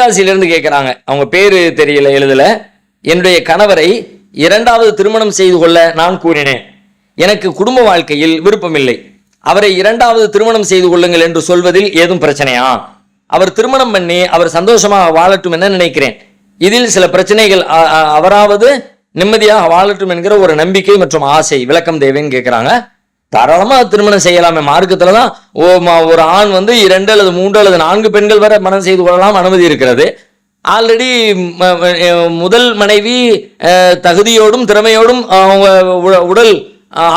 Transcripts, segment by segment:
தென்காசியிலிருந்து கேட்குறாங்க அவங்க பேர் தெரியல எழுதல. என்னுடைய கணவரை இரண்டாவது திருமணம் செய்து கொள்ள நான் கூறினேன். எனக்கு குடும்ப வாழ்க்கையில் விருப்பமில்லை. அவரை இரண்டாவது திருமணம் செய்து கொள்ளுங்கள் என்று சொல்வதில் ஏதும் பிரச்சனையா? அவர் திருமணம் பண்ணி அவர் சந்தோஷமாக வாழட்டும் என நினைக்கிறேன். இதில் சில பிரச்சனைகள் அவராவது நிம்மதியாக வாழட்டும் என்கிற ஒரு நம்பிக்கை மற்றும் ஆசை விளக்கம் தேவைன்னு கேட்குறாங்க தாராளமாக திருமணம் செய்யலாமே. மார்க்கத்தில் தான் ஓ ஒரு ஆண் வந்து இரண்டு அல்லது மூன்று அல்லது நான்கு பெண்கள் வரை மனம் செய்து கொள்ளலாம் அனுமதி இருக்கிறது. ஆல்ரெடி முதல் மனைவி தகுதியோடும் திறமையோடும் அவங்க உடல்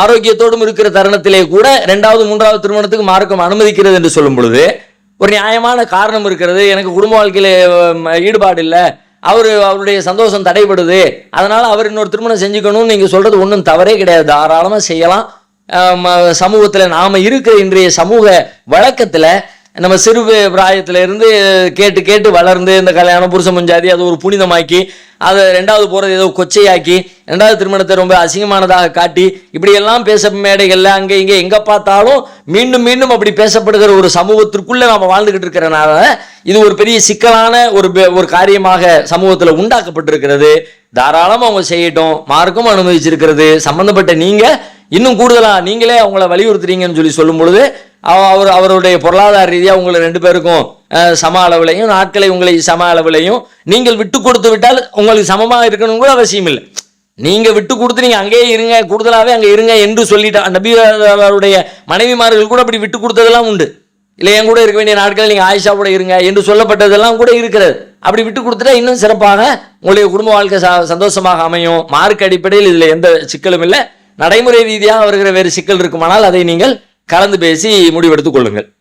ஆரோக்கியத்தோடும் இருக்கிற தருணத்திலே கூட ரெண்டாவது மூன்றாவது திருமணத்துக்கு மார்க்கம் அனுமதிக்கிறது என்று சொல்லும் பொழுது ஒரு நியாயமான காரணம் இருக்கிறது. எனக்கு குடும்ப வாழ்க்கையில் ஈடுபாடு இல்லை. அவர் அவருடைய சந்தோஷம் தடைபடுது. அதனால் அவர் இன்னொரு திருமணம் செஞ்சுக்கணும்னு நீங்கள் சொல்கிறது ஒன்றும் தவறே கிடையாது. தாராளமாக செய்யலாம். சமூகத்தில் நாம் இருக்கிற இன்றைய சமூக வழக்கத்தில் நம்ம சிறு பிராயத்துல இருந்து கேட்டு கேட்டு வளர்ந்து இந்த கல்யாணம் புருஷம் முஞ்சாதி அது ஒரு புனிதமாக்கி அதை ரெண்டாவது போகிறது ஏதோ கொச்சையாக்கி ரெண்டாவது திருமணத்தை ரொம்ப அசிங்கமானதாக காட்டி இப்படியெல்லாம் பேச மேடைகளில் அங்கே இங்கே எங்கே பார்த்தாலும் மீண்டும் மீண்டும் அப்படி பேசப்படுகிற ஒரு சமூகத்திற்குள்ளே நாம் வாழ்ந்துக்கிட்டு இருக்கிறனால இது ஒரு பெரிய சிக்கலான ஒரு பெ- ஒரு காரியமாக சமூகத்தில் உண்டாக்கப்பட்டிருக்கிறது. தாராளமாக அவங்க செய்யட்டும் மார்க்கும் அனுமதிச்சிருக்கிறது. சம்மந்தப்பட்ட நீங்கள் இன்னும் கூடுதலாக நீங்களே அவங்கள வலியுறுத்துறீங்கன்னு சொல்லி சொல்லும் பொழுது அவ- அவர் அவருடைய பொருளாதார ரீதியாக உங்களை ரெண்டு பேருக்கும் சம அளவிலையும் நாட்களை உங்களை சம அளவிலையும் நீங்கள் விட்டு கொடுத்து விட்டால் உங்களுக்கு சமமாக இருக்கணும் கூட அவசியம் இல்லை. நீங்கள் விட்டு கொடுத்து நீங்கள் அங்கேயே இருங்க கூடுதலாகவே அங்கே இருங்க என்று சொல்லிட்டா நபி அவருடைய மனைவிமார்கள் கூட அப்படி விட்டு கொடுத்ததெல்லாம் உண்டு. இல்லை என் கூட இருக்க வேண்டிய நாட்கள் நீங்கள் ஆயிஷா கூட இருங்க என்று சொல்லப்பட்டதெல்லாம் கூட இருக்கிறது. அப்படி விட்டு கொடுத்துட்டா இன்னும் சிறப்பாக உங்களுடைய குடும்ப வாழ்க்கை சந்தோஷமாக அமையும். மார்க் அடிப்படையில் இதில் எந்த சிக்கலும் இல்லை. நடைமுறை ரீதியாக வருகிற வேறு சிக்கல் இருக்குமானால் அதை நீங்கள் கலந்து பேசி முடிவெடுத்துக் கொள்ளுங்கள்.